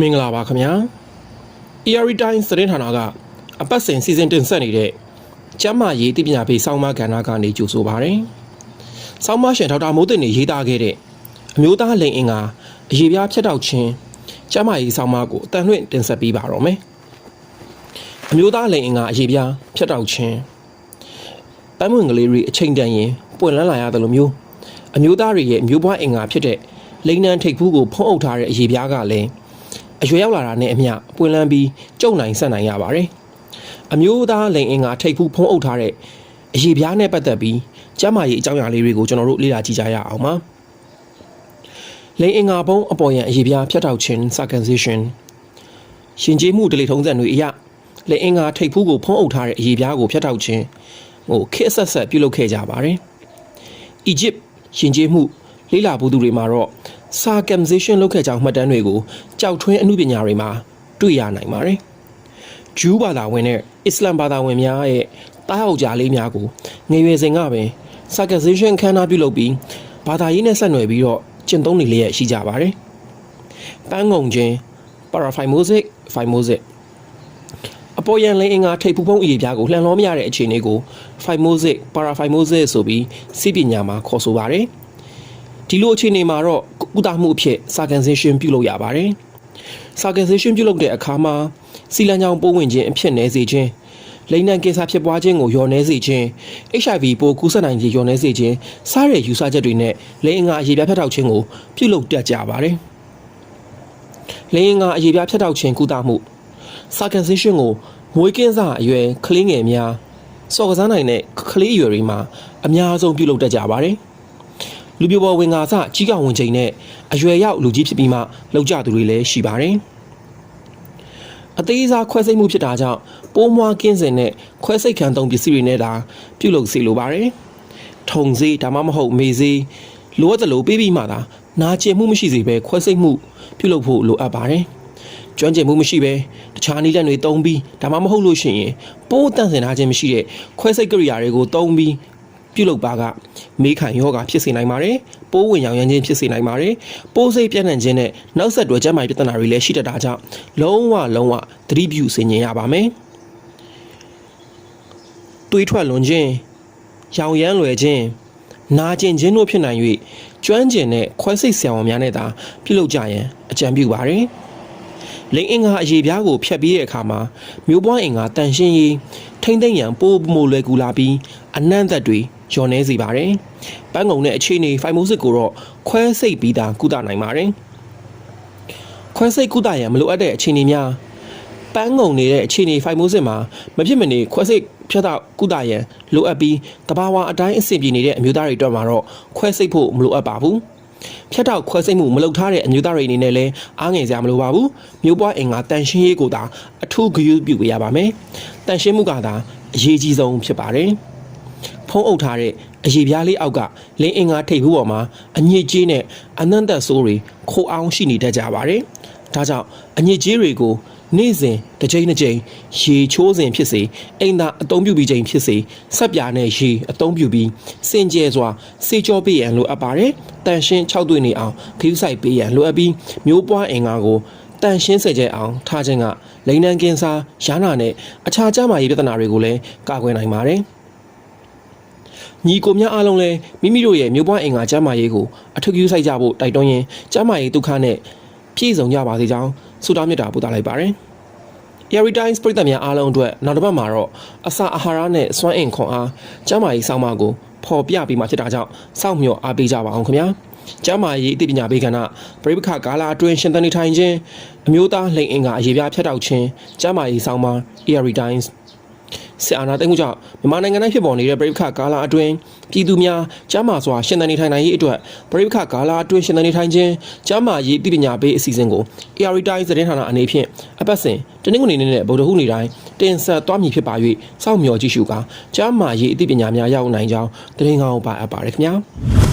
မင်္ဂလာပါခင်ဗျာ ERI Times သတင်းဌာနကအပတ်စဉ်စီစဉ်တင်ဆက်နေတဲ့ကျမ်းမာရေးသိပညာပေးဆောင်းပါးကဏ္ဍကနေကြိုဆိုပါရစေ။ဆောင်းပါးရှင်ဒေါက်တာမိုးတင်နေရေးသားခဲ့တဲ့အမျိုးသားလိန်အင်ကအရေးပြားဖြတ်တောက်ခြင်းကျမ်းမာရေးဆောင်းပါးကိုအတန်လွင့်တင်ဆက်ပေးပါတော့မယ်။အမျိုးသားလိန်အင်ကအရေးပြားဖြတ်တောက်ခြင်းပန်းမွင်ကလေးတွေအချိန်တန်ရင်ပွင့်လန်းလာရတယ်လို့မျိုးအမျိုးသားတွေရဲ့မျိုးပွားအင်္ဂါဖြစ်တဲ့လိန်နံထိပ်ဖူးကိုဖုံးအုပ်ထားတဲ့အရေးပြားကလည်း အရွယ်ရောက်လာတာနဲ့အမျှပွင့်လန်းပြီးကြုံနိုင်ဆက်နိုင်ရပါတယ်။အမျိုးသားလိန်အင်္ဂါထိပ်ဖူးဖုံးအုပ်ထားတဲ့အရေးပြားနဲ့ပတ်သက်ပြီးကျမ်းမာရေးအကြောင်းအရာလေးတွေကိုကျွန်တော်တို့လေ့လာကြည့်ကြရအောင်ပါ။လိန်အင်္ဂါပုံးအပေါ်ရန်အရေးပြားဖြတ်တောက်ခြင်း circumcision ရှင်ကျေးမှုဒလိထုံးစံတွေအရလိန်အင်္ဂါထိပ်ဖူးကိုဖုံးအုပ်ထားတဲ့အရေးပြားကိုဖြတ်တောက်ခြင်းဟိုခက်ဆက်ဆက်ပြုလုပ်ခဲ့ကြပါတယ်။ Egypt ရှင်ကျေးမှုလေ့လာဖို့သူတွေမှာတော့ circumcision လုပ်ခဲ့ကြောင်းမှတ်တမ်းတွေကိုကြောက်ထွင်းအမှုပညာတွေမှာတွေ့ရနိုင်ပါတယ်။ဂျူးဘာသာဝင်နဲ့အစ္စလမ်ဘာသာဝင်များရဲ့တားယောက်ကြားလေးများကိုငယ်ရွယ်စဉ်ကပင် circumcision ခန်းနာပြုလုပ်ပြီးဘာသာရေးနဲ့ဆက်နွယ်ပြီးတော့ကျင့်သုံးနေလျက်ရှိကြပါတယ်။ပန်းငုံခြင်း paraphimosis phimosis အပေါ်ယံလိန်အင်္ဂါထိပ်ဖူးဖုံးအရေးပြားကိုလှန်လောမရတဲ့အခြေအနေကို phimosis paraphimosis ဆိုပြီးစိပညာမှာခေါ်ဆိုပါတယ်။ ဒီလိုအခြေအနေမှာတော့ကုသမှုအဖြစ် circumcision ပြုလုပ်ရပါတယ်။ circumcision ပြုလုပ်တဲ့အခါမှာစီလန်ကြောင်ပိုးဝင်ခြင်းအဖြစ်နည်းစေခြင်းလိန်နံကင်ဆာဖြစ်ပွားခြင်းကိုလျော်နှဲစေခြင်း HIV ပိုးကူးစက်နိုင်ခြင်းလျော်နှဲစေခြင်းစားတဲ့ယူဆချက်တွေနဲ့လိန်အင်္ဂါအရေးပြားဖြတ်တောက်ခြင်းကိုပြုလုပ်တတ်ကြပါတယ်။လိန်အင်္ဂါအရေးပြားဖြတ်တောက်ခြင်းကုသမှု circumcision ကိုမွေးကင်းစအရွယ်ကလေးငယ်များစော်ကစားနိုင်တဲ့ကလေးအရွယ်တွေမှာအများဆုံးပြုလုပ်တတ်ကြပါတယ်။ လူပြပေါ်ဝင်ငါစကြီးကောင်ဝင်ချိန်နဲ့အရွယ်ရောက်လူကြီးဖြစ်ပြီးမှလောက်ကြသူတွေလည်းရှိပါတယ်။အသေးစားခွဲစိတ်မှုဖြစ်တာကြောင့်ပိုးမွားကင်းစင်နဲ့ခွဲစိတ်ခံသုံးပစ္စည်းတွေနဲ့သာပြုလုပ်စေလိုပါတယ်။ထုံစေးဒါမှမဟုတ်မေစေးလိုအပ်သလိုပေးပြီးမှသာနာကျင်မှုမရှိစေဘဲခွဲစိတ်မှုပြုလုပ်ဖို့လိုအပ်ပါတယ်။ကျွမ်းကျင်မှုမရှိဘဲတခြားနည်းလမ်းတွေသုံးပြီးဒါမှမဟုတ်လို့ရှိရင်ပိုးတန့်စင်ထားခြင်းမရှိတဲ့ခွဲစိတ်ကိရိယာတွေကိုသုံးပြီး ပြုလုပ်ပါကမေးခံယောဂဖြစ်စေနိုင်ပါတယ်။ပိုးဝင်ရောင်ရမ်းခြင်းဖြစ်စေနိုင်ပါတယ်။ပိုးစိတ်ပြန့်နှံ့ခြင်းနဲ့နောက်ဆက်တွဲကျန်းမာရေးပြဿနာတွေလည်းရှိတတ်တာကြောင့်လုံးဝလုံးဝသတိပြုဆင်ခြင်ရပါမယ်။တွေးထွက်လွန်ခြင်းရောင်ရမ်းလွယ်ခြင်းနာကျင်ခြင်းတို့ဖြစ်နိုင်၍ကျွမ်းကျင်တဲ့ခွဲစိတ်ဆရာဝန်များနဲ့သာပြုလုပ်ကြရန်အကြံပြုပါတယ်။လိင်အင်္ဂါအရေးပြားကိုဖျက်ပြီးတဲ့အခါမှာမျိုးပွားအင်္ဂါတန်ရှင်းရေးထိမ့်သိမ့်ရန်ပိုးမိုလွယ်ကူလာပြီးအနှံ့သက်တွေ ညော်နေစေပါတယ်။ပန်းငုံတဲ့အခြေအနေဖိုင်မိုစစ်ကိုတော့ခွဲစိတ်ပြီးသားကုသနိုင်ပါတယ်။ခွဲစိတ်ကုသရန်မလိုအပ်တဲ့အခြေအနေများပန်းငုံနေတဲ့အခြေအနေဖိုင်မိုစစ်မှာမဖြစ်မနေခွဲစိတ်ဖြတ်တော့ကုသရန်လိုအပ်ပြီးတဘာဝအတိုင်းအဆင်ပြေနေတဲ့အမျိုးသားတွေအတွက်မှာတော့ခွဲစိတ်ဖို့မလိုအပ်ပါဘူး။ဖြတ်တော့ခွဲစိတ်မှုမလုပ်ထားတဲ့အမျိုးသားတွေအနေနဲ့လည်းအားငယ်စရာမလိုပါဘူးမျိုးပွားအင်္ဂါတန်ရှင်းရေးကိုသာအထူးဂရုပြုပေးရပါမယ်တန်ရှင်းမှုကသာအရေးကြီးဆုံးဖြစ်ပါတယ် ဖုံးအုပ်ထားတဲ့အရေးပြားလေးအောက်ကလင်းအင်္ဂါထိပ်ဖူးပေါ်မှာအညစ်ကြေးနဲ့အနှံ့သက်ဆိုးတွေခိုအောင်ရှိနေတတ်ကြပါတယ်ဒါကြောင့်အညစ်ကြေးတွေကိုနေ့စဉ်တစ်ချိန်တစ်ချိန်ရေချိုးစဉ်ဖြစ်စေအိမ်သာအသုံးပြုပြီးချိန်ဖြစ်စေဆက်ပြားနဲ့ရေအသုံးပြုပြီးစင်ကြဲစွာစေကြောပေးရန်လိုအပ်ပါတယ်။တန်ရှင်း6သွေးနေအောင်ခရူးဆိုင်ပေးရန်လိုအပ်ပြီးမျိုးပွားအင်္ဂါကိုတန်ရှင်းစေကြအောင်ထားခြင်းကလိန်နံကင်းစားရာနာနဲ့အခြားကျန်းမာရေးပြဿနာတွေကိုလည်းကာကွယ်နိုင်ပါတယ်။ ညီကိုများအားလုံးလည်းမိမိတို့ရဲ့မျိုးပွားအင်္ဂါကျန်းမာရေးကိုအထူးပြုဆိုင်ကြဖို့တိုက်တွန်းရင်းကျန်းမာရေးဒုက္ခနဲ့ပြည့်စုံကြပါစေကြောင်းဆုတောင်းမေတ္တာပို့သလိုက်ပါတယ်။ Every Times ပြည်သက်များအားလုံးအတွက်နောက်တစ်ပတ်မှာတော့အစာအာဟာရနဲ့စွမ်းအင်ခွန်အားကျန်းမာရေးစောင့်မကိုဖော်ပြပေးမှဖြစ်တာကြောင့်စောင့်မျှော်အားပေးကြပါအောင်ခင်ဗျာ။ကျမ်းမာရေးအသိပညာပေးကဏ္ဍပရိပခကာလာအတွင်းရှင်သန်နေထိုင်ခြင်းအမျိုးသားလိင်အင်္ဂါအရေးပြဖြတ်တောက်ခြင်းကျမ်းမာရေးဆောင်မ Every Times စစ်အာဏာသိမ်းမှုကြောင့်မြန်မာနိုင်ငံတိုင်းဖြစ်ပေါ်နေတဲ့ပြည်ပခကာလာအတွင်းပြည်သူများကျမ်းမာစွာရှင်သန်နေထိုင်နိုင်ရေးအတွက်ပြည်ပခကာလာအတွင်းရှင်သန်နေထိုင်ခြင်းကျမ်းမာရေးပြည်ပညာပေးအစီအစဉ်ကို ARI Times သတင်းဌာနအနေဖြင့်အပတ်စဉ်တနင်္ဂနွေနေ့နဲ့ဗုဒ္ဓဟူးနေ့တိုင်းတင်ဆက်သွားမည်ဖြစ်ပါ၍စောင့်မျှော်ကြည့်ရှုကာကျမ်းမာရေးအသိပညာများရောက်နိုင်ကြောင်းသတင်းကောင်းပါအပ်ပါတယ်ခင်ဗျာ